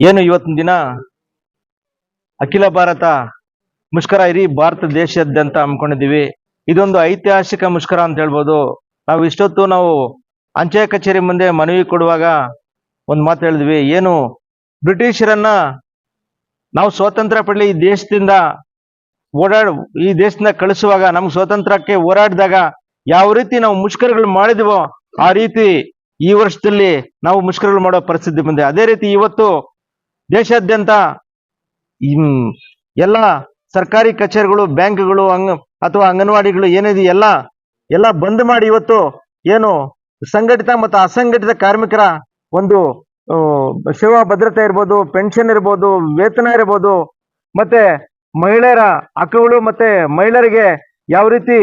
ಏನು ಇವತ್ತಿನ ದಿನ? ಅಖಿಲ ಭಾರತ ಮುಷ್ಕರ ಇಡೀ ಭಾರತ ದೇಶಾದ್ಯಂತ ಹಮ್ಮಿಕೊಂಡಿದ್ದೀವಿ. ಇದೊಂದು ಐತಿಹಾಸಿಕ ಮುಷ್ಕರ ಅಂತ ಹೇಳ್ಬೋದು. ನಾವು ಇಷ್ಟೊತ್ತು ನಾವು ಅಂಚೆ ಕಚೇರಿ ಮುಂದೆ ಮನವಿ ಕೊಡುವಾಗ ಒಂದು ಮಾತು ಹೇಳಿದ್ವಿ. ಏನು, ಬ್ರಿಟಿಷರನ್ನ ನಾವು ಸ್ವಾತಂತ್ರ್ಯ ಪಡಲಿ ಈ ದೇಶದಿಂದ ಓಡಾಡ ಈ ದೇಶದಿಂದ ಕಳಿಸುವಾಗ, ನಮ್ಗೆ ಸ್ವಾತಂತ್ರ್ಯಕ್ಕೆ ಹೋರಾಡಿದಾಗ ಯಾವ ರೀತಿ ನಾವು ಮುಷ್ಕರಗಳು ಮಾಡಿದ್ವೋ ಆ ರೀತಿ ಈ ವರ್ಷದಲ್ಲಿ ನಾವು ಮುಷ್ಕರಗಳು ಮಾಡೋ ಪರಿಸ್ಥಿತಿ ಬಂದಿದೆ. ಅದೇ ರೀತಿ ಇವತ್ತು ದೇಶಾದ್ಯಂತ ಎಲ್ಲ ಸರ್ಕಾರಿ ಕಚೇರಿಗಳು, ಬ್ಯಾಂಕ್ಗಳು, ಅಂಗ ಅಥವಾ ಅಂಗನವಾಡಿಗಳು ಏನಿದೆ, ಎಲ್ಲ ಎಲ್ಲ ಬಂದ್ ಮಾಡಿ ಇವತ್ತು ಏನು ಸಂಘಟಿತ ಮತ್ತು ಅಸಂಘಟಿತ ಕಾರ್ಮಿಕರ ಒಂದು ಸೇವಾ ಭದ್ರತೆ ಇರ್ಬೋದು, ಪೆನ್ಷನ್ ಇರ್ಬೋದು, ವೇತನ ಇರ್ಬೋದು, ಮತ್ತೆ ಮಹಿಳೆಯರ ಹಕ್ಕುಗಳು ಮತ್ತೆ ಮಹಿಳೆಯರಿಗೆ ಯಾವ ರೀತಿ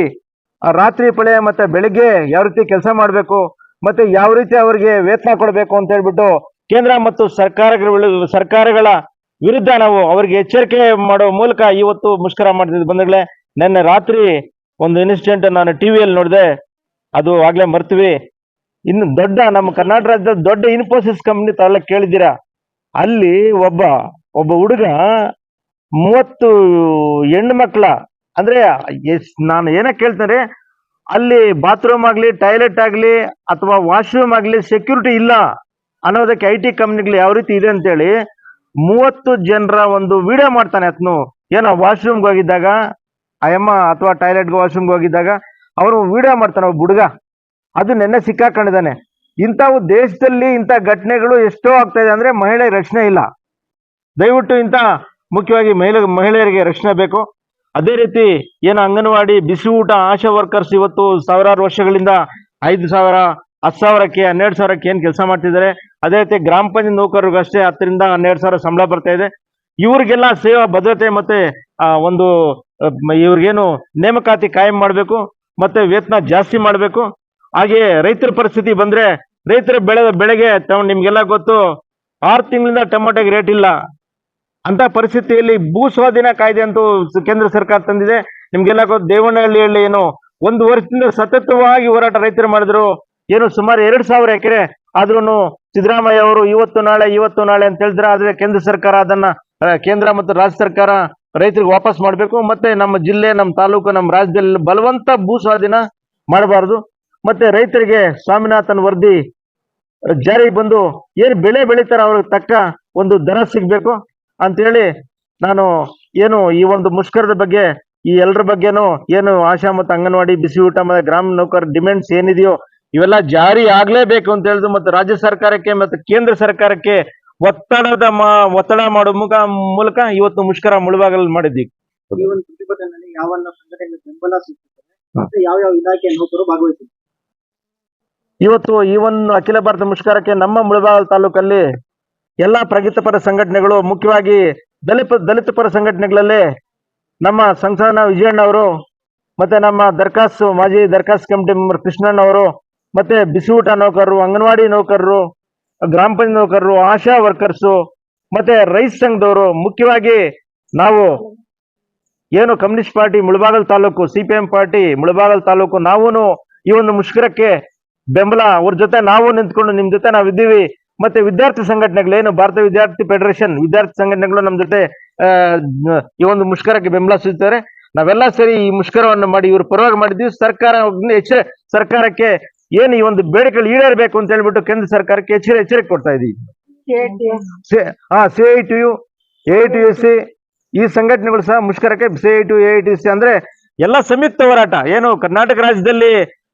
ರಾತ್ರಿ ಪಳೆ ಮತ್ತೆ ಬೆಳಿಗ್ಗೆ ಯಾವ ರೀತಿ ಕೆಲಸ ಮಾಡಬೇಕು, ಮತ್ತೆ ಯಾವ ರೀತಿ ಅವರಿಗೆ ವೇತನ ಕೊಡಬೇಕು ಅಂತ ಹೇಳ್ಬಿಟ್ಟು ಕೇಂದ್ರ ಮತ್ತು ಸರ್ಕಾರಗಳ ಸರ್ಕಾರಗಳ ವಿರುದ್ಧ ನಾವು ಅವರಿಗೆ ಎಚ್ಚರಿಕೆ ಮಾಡುವ ಮೂಲಕ ಇವತ್ತು ಮುಷ್ಕರ ಮಾಡ್ತಿದ್ದು ಬಂಧುಗಳೇ, ನಿನ್ನೆ ರಾತ್ರಿ ಒಂದು ಇನ್ಸಿಡೆಂಟ್ ನಾನು ಟಿವಿಯಲ್ಲಿ ನೋಡಿದೆ. ಅದು ಆಗ್ಲೇ ಮರ್ತೀವಿ. ಇನ್ನು ದೊಡ್ಡ ನಮ್ಮ ಕರ್ನಾಟಕ ರಾಜ್ಯದ ದೊಡ್ಡ ಇನ್ಫೋಸಿಸ್ ಕಂಪ್ನಿ ತಾವೆಲ್ಲ ಕೇಳಿದ್ದೀರಾ? ಅಲ್ಲಿ ಒಬ್ಬ ಒಬ್ಬ ಹುಡುಗ ಮೂವತ್ತು ಹೆಣ್ಣು ಮಕ್ಕಳ, ಅಂದ್ರೆ ನಾನು ಏನ ಕೇಳ್ತಾರೆ ಅಲ್ಲಿ ಬಾತ್ರೂಮ್ ಆಗ್ಲಿ ಟಾಯ್ಲೆಟ್ ಆಗ್ಲಿ, ಅಥವಾ ವಾಶ್ರೂಮ್ ಆಗ್ಲಿ ಸೆಕ್ಯೂರಿಟಿ ಇಲ್ಲ. ಅನ್ನೋದಕ್ಕೆ ಐ ಟಿ ಕಂಪ್ನಿಗಳು ಯಾವ ರೀತಿ ಇದೆ ಅಂತೇಳಿ ಮೂವತ್ತು ಜನರ ಒಂದು ವಿಡಿಯೋ ಮಾಡ್ತಾನೆ ಅತ್ನು ಏನೋ ವಾಶ್ರೂಮ್ಗೆ ಹೋಗಿದ್ದಾಗ, ಅಯ್ಯಮ್ಮ ಅಥವಾ ಟಾಯ್ಲೆಟ್ಗೆ ವಾಶ್ರೂಮ್ಗೆ ಹೋಗಿದ್ದಾಗ ಅವರು ವಿಡಿಯೋ ಮಾಡ್ತಾನೆ ಒಬ್ಬ ಹುಡುಗ. ಅದು ನೆನ್ನೆ ಸಿಕ್ಕಾಕೊಂಡಿದ್ದಾನೆ. ಇಂಥವು ದೇಶದಲ್ಲಿ ಇಂಥ ಘಟನೆಗಳು ಎಷ್ಟೋ ಆಗ್ತಾ ಇದೆ ಅಂದರೆ ಮಹಿಳೆ ರಕ್ಷಣೆ ಇಲ್ಲ. ದಯವಿಟ್ಟು ಇಂಥ ಮುಖ್ಯವಾಗಿ ಮಹಿಳೆ, ಮಹಿಳೆಯರಿಗೆ ರಕ್ಷಣೆ ಬೇಕು. ಅದೇ ರೀತಿ ಏನು ಅಂಗನವಾಡಿ ಬಿಸಿ ಊಟ ಆಶಾ ವರ್ಕರ್ಸ್ ಇವತ್ತು ಸಾವಿರಾರು ವರ್ಷಗಳಿಂದ ಐದು ಸಾವಿರ, ಹತ್ತು ಸಾವಿರಕ್ಕೆ, ಹನ್ನೆರಡು ಸಾವಿರಕ್ಕೆ ಏನು ಕೆಲಸ ಮಾಡ್ತಿದ್ದಾರೆ. ಅದೇ ರೀತಿ ಗ್ರಾಮ ಪಂಚಾಯತ್ ನೌಕರರಿಗೂ ಅಷ್ಟೇ ಹತ್ತರಿಂದ ಹನ್ನೆರಡು ಸಾವಿರ ಸಂಬಳ ಬರ್ತಾ ಇದೆ. ಇವ್ರಿಗೆಲ್ಲ ಸೇವಾ ಭದ್ರತೆ ಮತ್ತೆ ಒಂದು ಇವ್ರಿಗೇನು ನೇಮಕಾತಿ ಕಾಯಂ ಮಾಡಬೇಕು ಮತ್ತೆ ವೇತನ ಜಾಸ್ತಿ ಮಾಡಬೇಕು. ಹಾಗೆ ರೈತರ ಪರಿಸ್ಥಿತಿ ಬಂದ್ರೆ ರೈತರ ಬೆಳೆ, ಬೆಳೆಗೆ ನಿಮ್ಗೆಲ್ಲ ಗೊತ್ತು, ಆರು ತಿಂಗಳಿಂದ ಟೊಮೆಟೊಗೆ ರೇಟ್ ಇಲ್ಲ. ಅಂತ ಪರಿಸ್ಥಿತಿಯಲ್ಲಿ ಭೂ ಸ್ವಾಧೀನ ಕಾಯ್ದೆ ಅಂತೂ ಕೇಂದ್ರ ಸರ್ಕಾರ ತಂದಿದೆ. ನಿಮ್ಗೆಲ್ಲ ಗೊತ್ತು ದೇವನಹಳ್ಳಿಯಲ್ಲಿ ಏನು, ಒಂದು ವರ್ಷದಿಂದ ಸತತವಾಗಿ ಹೋರಾಟ ರೈತರು ಮಾಡಿದ್ರು. ಏನು ಸುಮಾರು ಎರಡು ಸಾವಿರ ಎಕರೆ ಆದ್ರೂ ಸಿದ್ದರಾಮಯ್ಯ ಅವರು ಇವತ್ತು ನಾಳೆ ಇವತ್ತು ನಾಳೆ ಅಂತ ಹೇಳಿದ್ರೆ ಆದ್ರೆ ಕೇಂದ್ರ ಸರ್ಕಾರ ಅದನ್ನ ಕೇಂದ್ರ ಮತ್ತು ರಾಜ್ಯ ಸರ್ಕಾರ ರೈತರಿಗೆ ವಾಪಸ್ ಮಾಡಬೇಕು. ಮತ್ತೆ ನಮ್ಮ ಜಿಲ್ಲೆ, ನಮ್ಮ ತಾಲೂಕು, ನಮ್ಮ ರಾಜ್ಯದಲ್ಲಿ ಬಲವಂತ ಭೂ ಸ್ವಾಧೀನ ಮಾಡಬಾರದು. ಮತ್ತೆ ರೈತರಿಗೆ ಸ್ವಾಮಿನಾಥನ್ ವರದಿ ಜಾರಿಗೆ ಬಂದು ಏನು ಬೆಳೆ ಬೆಳೀತಾರ ಅವ್ರಿಗೆ ತಕ್ಕ ಒಂದು ದರ ಸಿಗ್ಬೇಕು ಅಂತೇಳಿ ನಾನು ಏನು ಈ ಒಂದು ಮುಷ್ಕರದ ಬಗ್ಗೆ, ಈ ಎಲ್ಲರ ಬಗ್ಗೆನೂ ಏನು ಆಶಾ ಮತ್ತು ಅಂಗನವಾಡಿ, ಬಿಸಿ ಊಟ ಮತ್ತು ಗ್ರಾಮ ನೌಕರ ಡಿಮ್ಯಾಂಡ್ಸ್ ಏನಿದೆಯೋ ಇವೆಲ್ಲ ಜಾರಿ ಆಗ್ಲೇಬೇಕು ಅಂತ ಹೇಳಿದ್ರು ಮತ್ತು ರಾಜ್ಯ ಸರ್ಕಾರಕ್ಕೆ ಮತ್ತು ಕೇಂದ್ರ ಸರ್ಕಾರಕ್ಕೆ ಒತ್ತಡದ ಮಾ- ಒತ್ತಡ ಮಾಡುವ ಮುಖ ಮೂಲಕ ಇವತ್ತು ಮುಷ್ಕರ ಮುಳುಬಾಗಲ್ ಮಾಡಿದ್ವಿ ಇವತ್ತು ಈ ಒಂದು ಅಖಿಲ ಭಾರತ ಮುಷ್ಕರಕ್ಕೆ ನಮ್ಮ ಮುಳಬಾಗಲ್ ತಾಲೂಕಲ್ಲಿ ಎಲ್ಲಾ ಪ್ರಗತಿಪರ ಸಂಘಟನೆಗಳು ಮುಖ್ಯವಾಗಿ ದಲಿತ ದಲಿತ ಪರ ಸಂಘಟನೆಗಳಲ್ಲಿ ನಮ್ಮ ಸಂಸದ ವಿಜಯಣ್ಣ ಅವರು ಮತ್ತೆ ನಮ್ಮ ದರ್ಖಾಸ್ತು ಮಾಜಿ ದರ್ಖಾಸ್ತು ಕಮಿಟಿ ಮೆಂಬರ್ ಕೃಷ್ಣಣ್ಣ ಅವರು ಮತ್ತೆ ಬಿಸಿಊಟ ನೌಕರರು, ಅಂಗನವಾಡಿ ನೌಕರರು, ಗ್ರಾಮ ಪಂಚಾಯತ್ ನೌಕರರು, ಆಶಾ ವರ್ಕರ್ಸು, ಮತ್ತೆ ರೈತ ಸಂಘದವರು, ಮುಖ್ಯವಾಗಿ ನಾವು ಏನು communist party Mulbagal taluk, CPM party Mulbagal taluk, ನಾವೂನು ಈ ಒಂದು ಮುಷ್ಕರಕ್ಕೆ ಬೆಂಬಲ, ಅವ್ರ ಜೊತೆ ನಾವು ನಿಂತ್ಕೊಂಡು ನಿಮ್ ಜೊತೆ ನಾವು ಇದ್ದೀವಿ ಮತ್ತೆ ವಿದ್ಯಾರ್ಥಿ ಸಂಘಟನೆಗಳು ಏನು, ಭಾರತ ವಿದ್ಯಾರ್ಥಿ ಫೆಡರೇಷನ್, ವಿದ್ಯಾರ್ಥಿ ಸಂಘಟನೆಗಳು ನಮ್ ಜೊತೆ ಈ ಒಂದು ಮುಷ್ಕರಕ್ಕೆ ಬೆಂಬಲ ಸಿಗ್ತಾರೆ ನಾವೆಲ್ಲ ಸೇರಿ ಈ ಮುಷ್ಕರವನ್ನು ಮಾಡಿ, ಇವ್ರ ಪರವಾಗಿ ಮಾಡಿದ್ವಿ ಸರ್ಕಾರ ಹೆಚ್ಚ ಸರ್ಕಾರಕ್ಕೆ ಏನು ಈ ಒಂದು ಬೇಡಿಕೆಗಳು ಈಡೇರ್ಬೇಕು ಅಂತ ಹೇಳ್ಬಿಟ್ಟು ಕೇಂದ್ರ ಸರ್ಕಾರಕ್ಕೆ ಎಚ್ಚರಿ ಎಚ್ಚರಿಕೆ ಕೊಡ್ತಾ ಇದೀವಿ. ಹಾ ಸಿ ಐ ಎ ಈ ಸಂಘಟನೆಗಳು ಸಹ ಮುಷ್ಕರಕ್ಕೆ C I T A T C ಅಂದ್ರೆ ಎಲ್ಲ ಸಂಯುಕ್ತ ಹೋರಾಟ. ಏನು ಕರ್ನಾಟಕ ರಾಜ್ಯದಲ್ಲಿ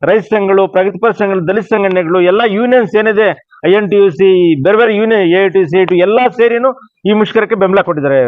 ರೈತ ಸಂಘಗಳು ಪ್ರಗತಿಪರ ಸಂಘಗಳು, ದಲಿತ ಸಂಘಟನೆಗಳು, ಎಲ್ಲ ಯೂನಿಯನ್ಸ್ ಏನಿದೆ, I N T U C, ಬೇರೆ ಬೇರೆ ಯೂನಿಯನ್, ಎ ಟು ಸಿ ಎಲ್ಲಾ ಸೇರಿನು ಈ ಮುಷ್ಕರಕ್ಕೆ ಬೆಂಬಲ ಕೊಟ್ಟಿದ್ದಾರೆ.